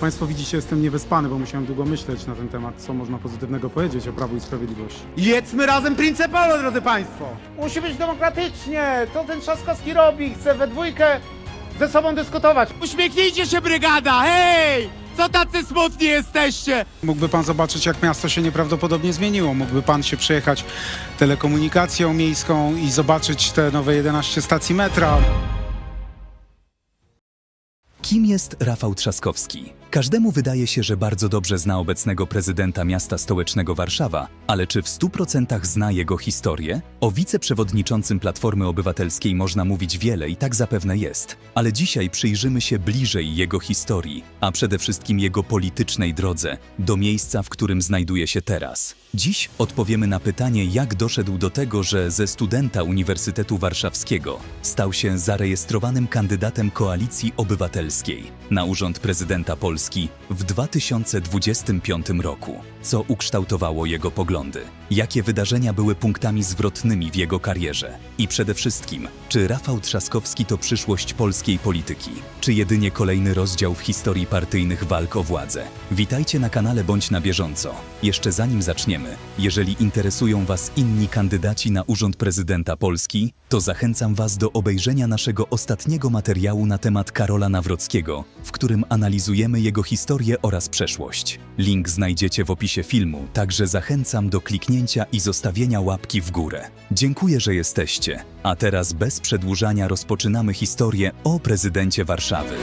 Państwo widzicie, jestem niewyspany, bo musiałem długo myśleć na ten temat, co można pozytywnego powiedzieć o Prawu i Sprawiedliwości. Jedzmy razem Principalo, drodzy Państwo! Musi być demokratycznie, to ten Trzaskowski robi, chce we dwójkę ze sobą dyskutować. Uśmiechnijcie się, brygada, hej! Co tacy smutni jesteście? Mógłby pan zobaczyć, jak miasto się nieprawdopodobnie zmieniło. Mógłby pan się przejechać telekomunikacją miejską i zobaczyć te nowe 11 stacji metra. Kim jest Rafał Trzaskowski? Każdemu wydaje się, że bardzo dobrze zna obecnego prezydenta miasta stołecznego Warszawa, ale czy w 100% zna jego historię? O wiceprzewodniczącym Platformy Obywatelskiej można mówić wiele i tak zapewne jest, ale dzisiaj przyjrzymy się bliżej jego historii, a przede wszystkim jego politycznej drodze, do miejsca, w którym znajduje się teraz. Dziś odpowiemy na pytanie, jak doszedł do tego, że ze studenta Uniwersytetu Warszawskiego stał się zarejestrowanym kandydatem Koalicji Obywatelskiej na urząd prezydenta Polski w 2025 roku. Co ukształtowało jego poglądy? Jakie wydarzenia były punktami zwrotnymi w jego karierze? I przede wszystkim, czy Rafał Trzaskowski to przyszłość polskiej polityki? Czy jedynie kolejny rozdział w historii partyjnych walk o władzę? Witajcie na kanale Bądź na bieżąco. Jeszcze zanim zaczniemy, jeżeli interesują Was inni kandydaci na urząd prezydenta Polski, to zachęcam Was do obejrzenia naszego ostatniego materiału na temat Karola Nawrockiego, w którym analizujemy jego historię oraz przeszłość. Link znajdziecie w opisie filmu, także zachęcam do kliknięcia i zostawienia łapki w górę. Dziękuję, że jesteście. A teraz bez przedłużania rozpoczynamy historię o prezydencie Warszawy.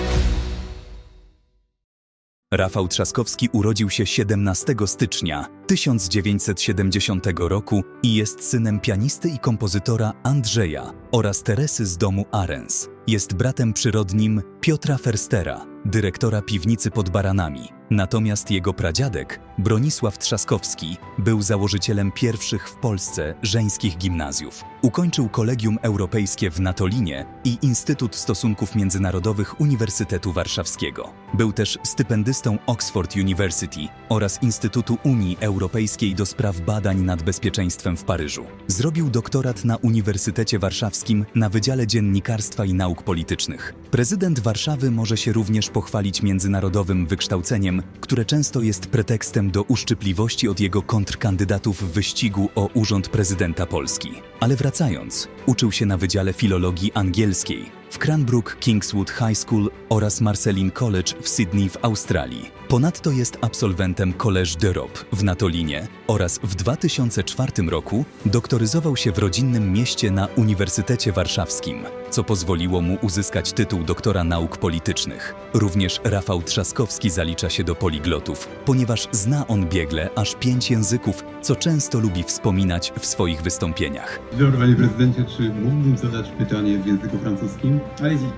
Rafał Trzaskowski urodził się 17 stycznia 1970 roku i jest synem pianisty i kompozytora Andrzeja oraz Teresy z domu Arens. Jest bratem przyrodnim Piotra Ferstera, dyrektora piwnicy pod Baranami. Natomiast jego pradziadek, Bronisław Trzaskowski, był założycielem pierwszych w Polsce żeńskich gimnazjów. Ukończył Kolegium Europejskie w Natolinie i Instytut Stosunków Międzynarodowych Uniwersytetu Warszawskiego. Był też stypendystą Oxford University oraz Instytutu Unii Europejskiej do spraw badań nad bezpieczeństwem w Paryżu. Zrobił doktorat na Uniwersytecie Warszawskim na Wydziale Dziennikarstwa i Nauk Politycznych. Prezydent Warszawy może się również pochwalić międzynarodowym wykształceniem, które często jest pretekstem do uszczypliwości od jego kontrkandydatów w wyścigu o urząd prezydenta Polski. Ale wracając, uczył się na Wydziale Filologii Angielskiej w Cranbrook Kingswood High School oraz Marceline College w Sydney w Australii. Ponadto jest absolwentem Collège d'Europe w Natolinie oraz w 2004 roku doktoryzował się w rodzinnym mieście na Uniwersytecie Warszawskim, co pozwoliło mu uzyskać tytuł doktora nauk politycznych. Również Rafał Trzaskowski zalicza się do poliglotów, ponieważ zna on biegle aż pięć języków, co często lubi wspominać w swoich wystąpieniach. Dobry panie prezydencie, czy mógłbym zadać pytanie w języku francuskim? Allez-y.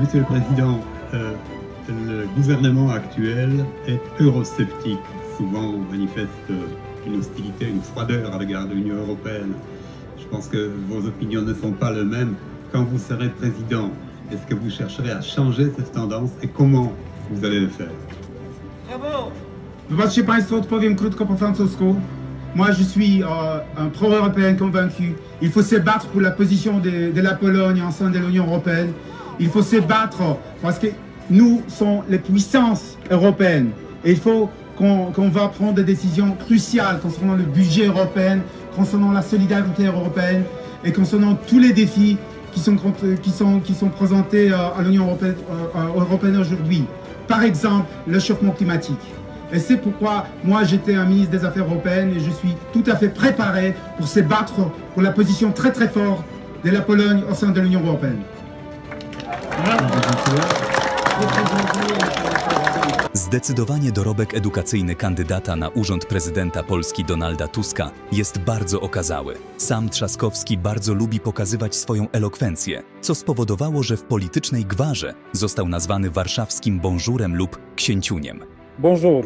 Monsieur le Président, euh, le gouvernement actuel est eurosceptique. Souvent on manifeste euh, une hostilité, une froideur à l'égard de l'Union européenne. Je pense que vos opinions ne sont pas les mêmes. Quand vous serez président, est-ce que vous chercherez à changer cette tendance et comment vous allez le faire? Zobaczcie Państwo, odpowiem krótko po francusku. Moi, je suis euh, un pro-européen convaincu. Il faut se battre pour la position de, la Pologne en sein de l'Union européenne. Il faut se battre parce que nous sommes les puissances européennes. Et il faut qu'on qu'on va prendre des décisions cruciales concernant le budget européen, concernant la solidarité européenne et concernant tous les défis qui sont, présentés euh, à l'Union européenne, euh, européenne aujourd'hui. Par exemple, le changement climatique. Et c'est pourquoi moi j'étais un ministre des Affaires européennes et je suis tout à fait préparé pour se battre pour la position très très forte de la Pologne au sein de l'Union européenne. Zdecydowanie dorobek edukacyjny kandydata na urząd prezydenta Polski Donalda Tuska jest bardzo okazały. Sam Trzaskowski bardzo lubi pokazywać swoją elokwencję, co spowodowało, że w politycznej gwarze został nazwany warszawskim bonżurem lub księciuniem. Bonjour.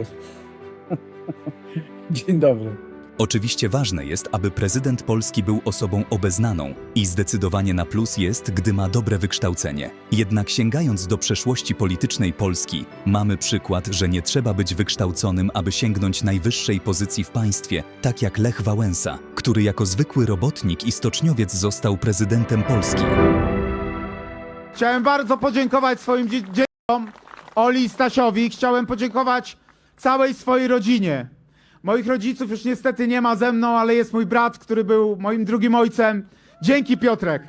Dzień dobry. Oczywiście ważne jest, aby prezydent Polski był osobą obeznaną i zdecydowanie na plus jest, gdy ma dobre wykształcenie. Jednak sięgając do przeszłości politycznej Polski, mamy przykład, że nie trzeba być wykształconym, aby sięgnąć najwyższej pozycji w państwie, tak jak Lech Wałęsa, który jako zwykły robotnik i stoczniowiec został prezydentem Polski. Chciałem bardzo podziękować swoim dzie- dzieciom Oli Stasiowi chciałem podziękować całej swojej rodzinie. Moich rodziców już niestety nie ma ze mną, ale jest mój brat, który był moim drugim ojcem. Dzięki Piotrek.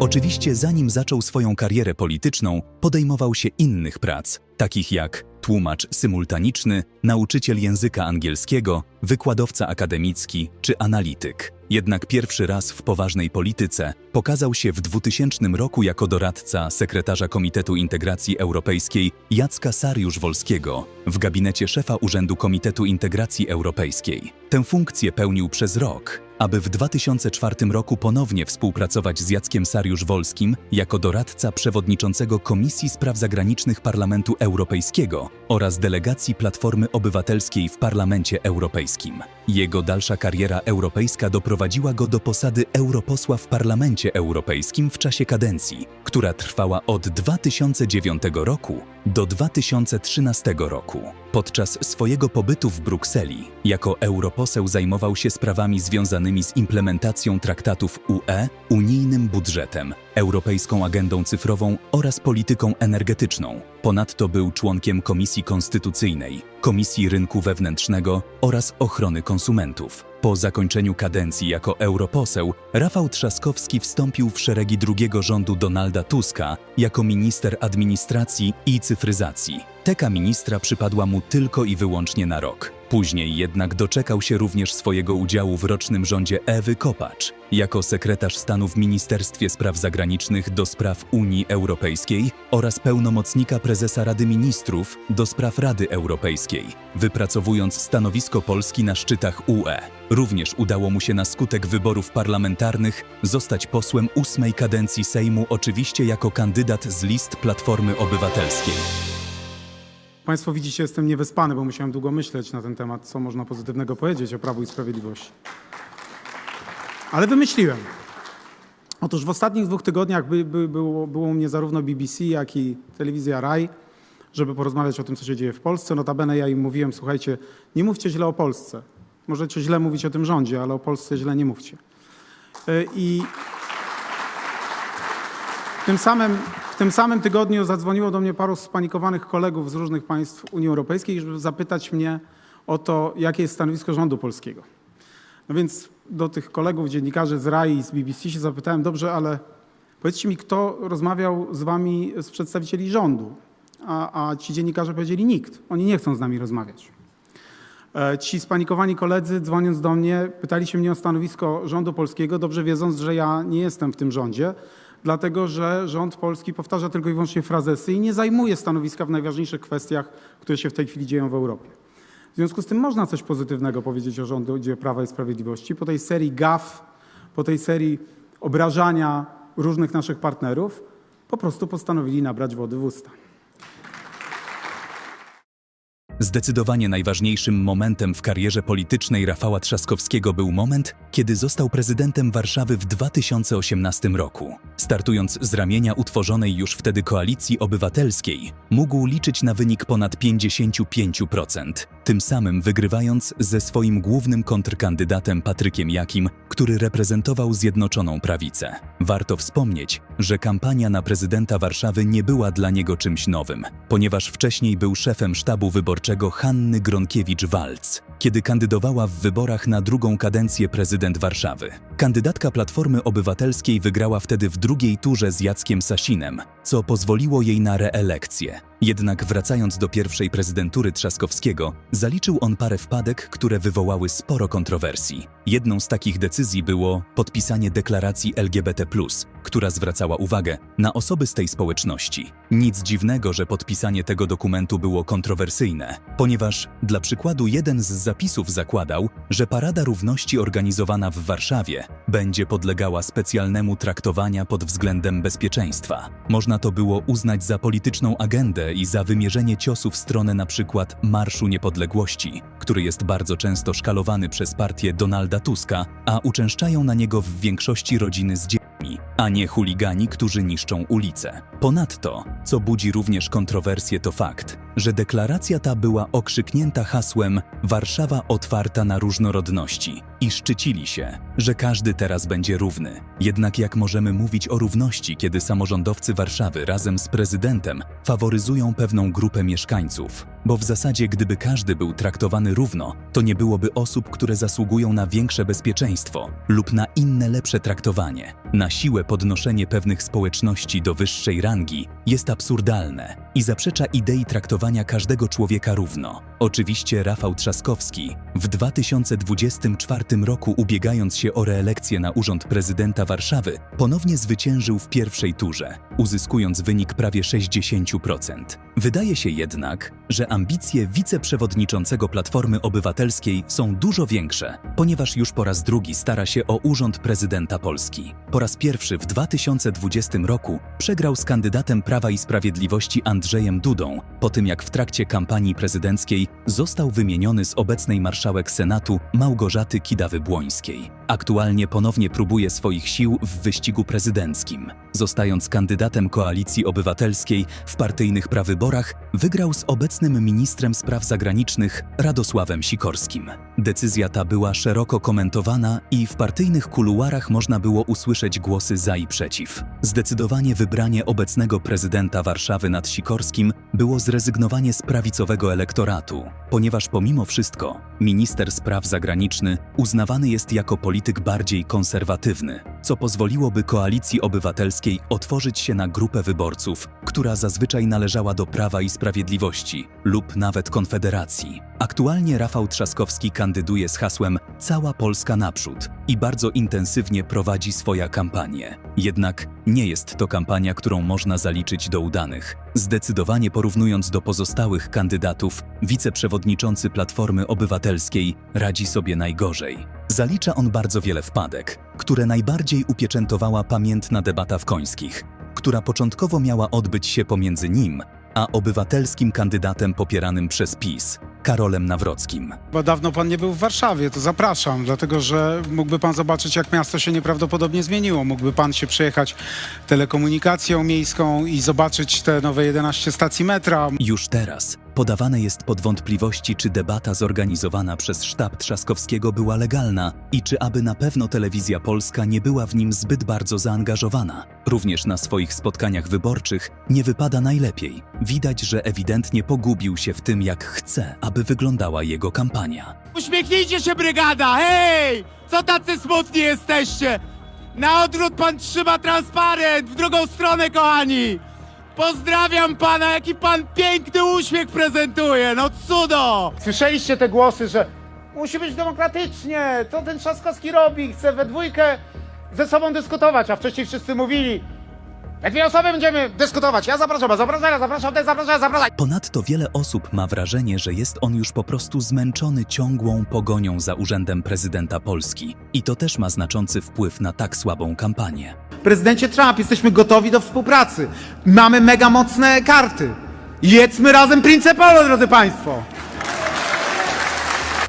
Oczywiście zanim zaczął swoją karierę polityczną, podejmował się innych prac, takich jak tłumacz symultaniczny, nauczyciel języka angielskiego, wykładowca akademicki czy analityk. Jednak pierwszy raz w poważnej polityce pokazał się w 2000 roku jako doradca sekretarza Komitetu Integracji Europejskiej Jacka Sariusz-Wolskiego w gabinecie szefa Urzędu Komitetu Integracji Europejskiej. Tę funkcję pełnił przez rok, aby w 2004 roku ponownie współpracować z Jackiem Sariusz-Wolskim jako doradca przewodniczącego Komisji Spraw Zagranicznych Parlamentu Europejskiego oraz delegacji Platformy Obywatelskiej w Parlamencie Europejskim. Jego dalsza kariera europejska doprowadziła go do posady europosła w Parlamencie Europejskim w czasie kadencji, która trwała od 2009 roku do 2013 roku. Podczas swojego pobytu w Brukseli jako europoseł zajmował się sprawami związanymi z implementacją traktatów UE, unijnym budżetem, europejską agendą cyfrową oraz polityką energetyczną. Ponadto był członkiem Komisji Konstytucyjnej, Komisji Rynku Wewnętrznego oraz Ochrony Konsumentów. Po zakończeniu kadencji jako europoseł, Rafał Trzaskowski wstąpił w szeregi drugiego rządu Donalda Tuska jako minister administracji i cyfryzacji. Teka ministra przypadła mu tylko i wyłącznie na rok. Później jednak doczekał się również swojego udziału w rocznym rządzie Ewy Kopacz jako sekretarz stanu w Ministerstwie Spraw Zagranicznych do spraw Unii Europejskiej oraz pełnomocnika prezesa Rady Ministrów do spraw Rady Europejskiej, wypracowując stanowisko Polski na szczytach UE. Również udało mu się na skutek wyborów parlamentarnych zostać posłem ósmej kadencji Sejmu, oczywiście jako kandydat z list Platformy Obywatelskiej. Państwo widzicie, jestem niewyspany, bo musiałem długo myśleć na ten temat, co można pozytywnego powiedzieć o Prawu i Sprawiedliwości. Ale wymyśliłem. Otóż w ostatnich dwóch tygodniach by, by, było, było u mnie zarówno BBC, jak i telewizja RAI, żeby porozmawiać o tym, co się dzieje w Polsce. Notabene ja im mówiłem, słuchajcie, nie mówcie źle o Polsce. Możecie źle mówić o tym rządzie, ale o Polsce źle nie mówcie. Y, I w tym samym, w tym samym tygodniu zadzwoniło do mnie paru spanikowanych kolegów z różnych państw Unii Europejskiej, żeby zapytać mnie o to, jakie jest stanowisko rządu polskiego. No więc do tych kolegów, dziennikarzy z RAI i z BBC się zapytałem, dobrze, ale powiedzcie mi, kto rozmawiał z wami, z przedstawicieli rządu? A, a ci dziennikarze powiedzieli nikt. Oni nie chcą z nami rozmawiać. E, Ci spanikowani koledzy, dzwoniąc do mnie, pytali się mnie o stanowisko rządu polskiego, dobrze wiedząc, że ja nie jestem w tym rządzie, dlatego że rząd polski powtarza tylko i wyłącznie frazesy i nie zajmuje stanowiska w najważniejszych kwestiach, które się w tej chwili dzieją w Europie. W związku z tym można coś pozytywnego powiedzieć o rządzie Prawa i Sprawiedliwości. Po tej serii gaf, po tej serii obrażania różnych naszych partnerów, po prostu postanowili nabrać wody w usta. Zdecydowanie najważniejszym momentem w karierze politycznej Rafała Trzaskowskiego był moment, kiedy został prezydentem Warszawy w 2018 roku. Startując z ramienia utworzonej już wtedy koalicji obywatelskiej, mógł liczyć na wynik ponad 55%, tym samym wygrywając ze swoim głównym kontrkandydatem Patrykiem Jakim, który reprezentował Zjednoczoną Prawicę. Warto wspomnieć, że kampania na prezydenta Warszawy nie była dla niego czymś nowym, ponieważ wcześniej był szefem sztabu wyborczego Hanny Gronkiewicz-Walc, kiedy kandydowała w wyborach na drugą kadencję prezydent Warszawy. Kandydatka Platformy Obywatelskiej wygrała wtedy w drugiej turze z Jackiem Sasinem, co pozwoliło jej na reelekcję. Jednak wracając do pierwszej prezydentury Trzaskowskiego, zaliczył on parę wpadek, które wywołały sporo kontrowersji. Jedną z takich decyzji było podpisanie deklaracji LGBT, która zwracała uwagę na osoby z tej społeczności. Nic dziwnego, że podpisanie tego dokumentu było kontrowersyjne, ponieważ dla przykładu jeden z zapisów zakładał, że Parada Równości organizowana w Warszawie będzie podlegała specjalnemu traktowaniu pod względem bezpieczeństwa. Można to było uznać za polityczną agendę i za wymierzenie ciosu w stronę przykład Marszu Niepodległości, który jest bardzo często szkalowany przez partię Donalda Tuska, a uczęszczają na niego w większości rodziny z dziećmi, a nie chuligani, którzy niszczą ulice. Ponadto, co budzi również kontrowersje, to fakt, że deklaracja ta była okrzyknięta hasłem Warszawa otwarta na różnorodności i szczycili się, że każdy teraz będzie równy. Jednak jak możemy mówić o równości, kiedy samorządowcy Warszawy razem z prezydentem faworyzują pewną grupę mieszkańców? Bo w zasadzie gdyby każdy był traktowany równo, to nie byłoby osób, które zasługują na większe bezpieczeństwo lub na inne lepsze traktowanie. Na siłę podnoszenie pewnych społeczności do wyższej rangi jest absurdalne i zaprzecza idei traktowania każdego człowieka równo. Oczywiście Rafał Trzaskowski w 2024 roku ubiegając się o reelekcję na urząd prezydenta Warszawy, ponownie zwyciężył w pierwszej turze, uzyskując wynik prawie 60%. Wydaje się jednak, że ambicje wiceprzewodniczącego Platformy Obywatelskiej są dużo większe, ponieważ już po raz drugi stara się o urząd prezydenta Polski. Po raz pierwszy w 2020 roku przegrał z kandydatem Prawa i Sprawiedliwości Andrzejem Dudą, po tym jak w trakcie kampanii prezydenckiej został wymieniony z obecnej marszałek Senatu Małgorzaty Kidawy-Błońskiej. Aktualnie ponownie próbuje swoich sił w wyścigu prezydenckim. Zostając kandydatem Koalicji Obywatelskiej w partyjnych prawyborach, wygrał z obecnym ministrem spraw zagranicznych Radosławem Sikorskim. Decyzja ta była szeroko komentowana i w partyjnych kuluarach można było usłyszeć głosy za i przeciw. Zdecydowanie wybranie obecnego prezydenta Warszawy nad Sikorskim było zrezygnowanie z prawicowego elektoratu, ponieważ pomimo wszystko minister spraw zagranicznych uznawany jest jako polityk bardziej konserwatywny, co pozwoliłoby koalicji obywatelskiej otworzyć się na grupę wyborców, która zazwyczaj należała do Prawa i Sprawiedliwości lub nawet Konfederacji. Aktualnie Rafał Trzaskowski kandyduje z hasłem Cała Polska naprzód i bardzo intensywnie prowadzi swoją kampanię. Jednak nie jest to kampania, którą można zaliczyć do udanych. Zdecydowanie porównując do pozostałych kandydatów, wiceprzewodniczący Platformy Obywatelskiej radzi sobie najgorzej. Zalicza on bardzo wiele wpadek, które najbardziej upieczętowała pamiętna debata w Końskich, która początkowo miała odbyć się pomiędzy nim a obywatelskim kandydatem popieranym przez PiS, Karolem Nawrockim. Bo dawno pan nie był w Warszawie, to zapraszam, dlatego że mógłby pan zobaczyć, jak miasto się nieprawdopodobnie zmieniło. Mógłby pan się przejechać telekomunikacją miejską i zobaczyć te nowe 11 stacji metra. Już teraz podawane jest pod wątpliwości, czy debata zorganizowana przez sztab Trzaskowskiego była legalna i czy aby na pewno telewizja polska nie była w nim zbyt bardzo zaangażowana. Również na swoich spotkaniach wyborczych nie wypada najlepiej. Widać, że ewidentnie pogubił się w tym, jak chce, aby wyglądała jego kampania. Uśmiechnijcie się, brygada! Hej! Co tacy smutni jesteście? Na odwrót pan trzyma transparent! W drugą stronę, kochani! Pozdrawiam pana, jaki pan piękny uśmiech prezentuje! No cudo! Słyszeliście te głosy, że musi być demokratycznie, co ten Trzaskowski robi? Chce we dwójkę ze sobą dyskutować, a wcześniej wszyscy mówili we dwie osoby będziemy dyskutować. Ja zapraszam, zapraszam, zapraszam, ja zapraszam, zapraszam. Ponadto wiele osób ma wrażenie, że jest on już po prostu zmęczony ciągłą pogonią za urzędem prezydenta Polski. I to też ma znaczący wpływ na tak słabą kampanię. Prezydencie Trump, jesteśmy gotowi do współpracy. Mamy mega mocne karty. Jedzmy razem Prince Polo, drodzy Państwo.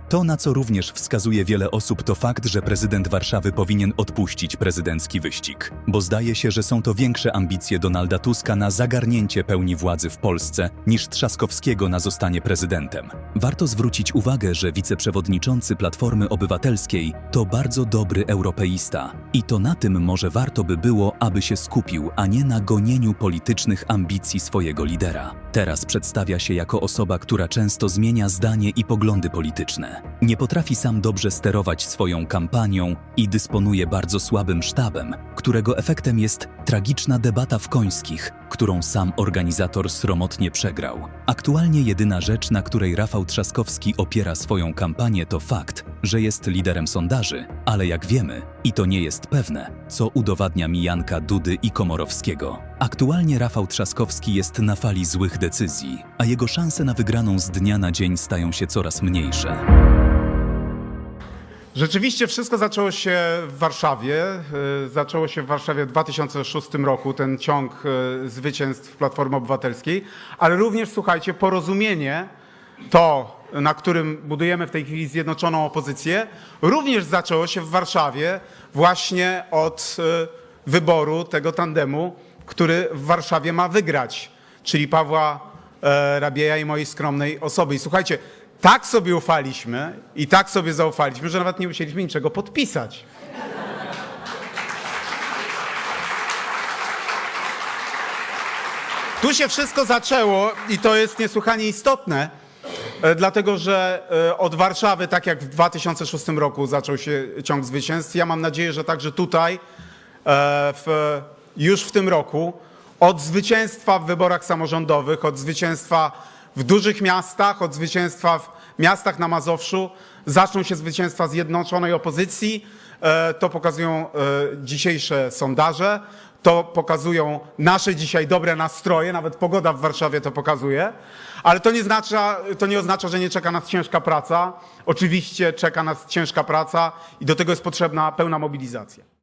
To, na co również wskazuje wiele osób, to fakt, że prezydent Warszawy powinien odpuścić prezydencki wyścig, bo zdaje się, że są to większe ambicje Donalda Tuska na zagarnięcie pełni władzy w Polsce niż Trzaskowskiego na zostanie prezydentem. Warto zwrócić uwagę, że wiceprzewodniczący Platformy Obywatelskiej to bardzo dobry europeista i to na tym może warto by było, aby się skupił, a nie na gonieniu politycznych ambicji swojego lidera. Teraz przedstawia się jako osoba, która często zmienia zdanie i poglądy polityczne. Nie potrafi sam dobrze sterować swoją kampanią i dysponuje bardzo słabym sztabem, którego efektem jest tragiczna debata w Końskich, którą sam organizator sromotnie przegrał. Aktualnie jedyna rzecz, na której Rafał Trzaskowski opiera swoją kampanię, to fakt, że jest liderem sondaży, ale jak wiemy, i to nie jest pewne, co udowadnia mijanka Dudy i Komorowskiego. Aktualnie Rafał Trzaskowski jest na fali złych decyzji, a jego szanse na wygraną z dnia na dzień stają się coraz mniejsze. Rzeczywiście wszystko zaczęło się w Warszawie. Y, Zaczęło się w Warszawie w 2006 roku, ten ciąg y, zwycięstw Platformy Obywatelskiej, ale również, słuchajcie, porozumienie, to, na którym budujemy w tej chwili zjednoczoną opozycję, również zaczęło się w Warszawie właśnie od y, wyboru tego tandemu, który w Warszawie ma wygrać, czyli Pawła e, Rabieja i mojej skromnej osoby. I słuchajcie, tak sobie ufaliśmy i tak sobie zaufaliśmy, że nawet nie musieliśmy niczego podpisać. Tu się wszystko zaczęło i to jest niesłychanie istotne, e, dlatego że e, od Warszawy, tak jak w 2006 roku zaczął się ciąg zwycięstw, ja mam nadzieję, że także tutaj e, w, już w tym roku od zwycięstwa w wyborach samorządowych, od zwycięstwa w dużych miastach, od zwycięstwa w miastach na Mazowszu zaczną się zwycięstwa zjednoczonej opozycji. E, To pokazują e, dzisiejsze sondaże. To pokazują nasze dzisiaj dobre nastroje, nawet pogoda w Warszawie to pokazuje, ale to nie, oznacza, to nie oznacza, że nie czeka nas ciężka praca. Oczywiście czeka nas ciężka praca i do tego jest potrzebna pełna mobilizacja.